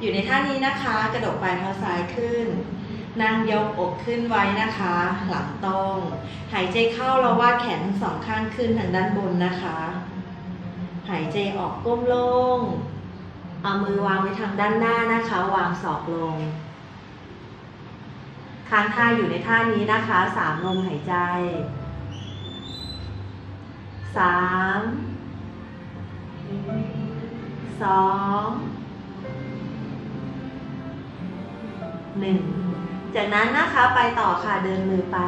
อยู่ในท่านี้นะคะ กระดกปลายเท้าซ้ายขึ้น นั่งยกอกขึ้นไว้นะคะ หลังตรง หายใจเข้าเราวาดแขนทั้งสองข้างขึ้นทางด้านบนนะคะ หายใจออกก้มลง เอามือวางไว้ทางด้านหน้านะคะ วางศอกลง ค้างท่าอยู่ในท่านี้นะคะสามลมหายใจสามสอง หนึ่งจากนั้นนะคะไปต่อค่ะเดินมือไป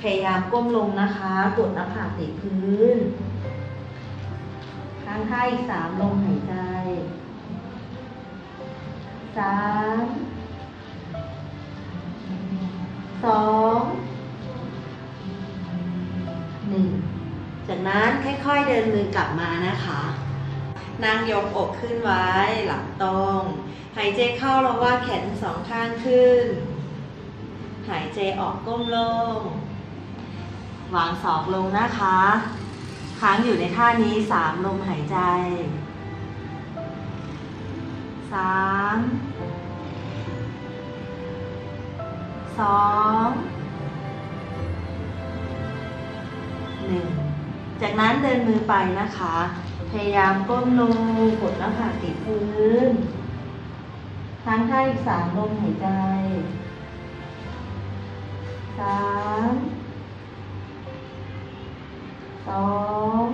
พยายามก้มลงนะคะกดหน้าผากติดพื้นค้างท่าอีกสามลมหายใจสามสองหนึ่งจากนั้นค่อยๆเดินมือกลับมานะคะ นั่งยกอกขึ้นไว้ หลังตรง หายใจเข้าเราว่าแขนสองข้างขึ้น หายใจออกก้มลง วางศอกลงนะคะ ค้างอยู่ในท่านี้สามลมหายใจสามสองหนึ่งจากนั้นเดินมือไปนะคะ พยายามก้มลงกดหน้าผากติดพื้นค้างท่าอีกสามลมหายใจสามสอง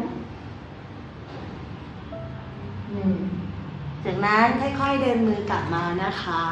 หนึ่งจากนั้นค่อยๆเดินมือกลับมานะคะ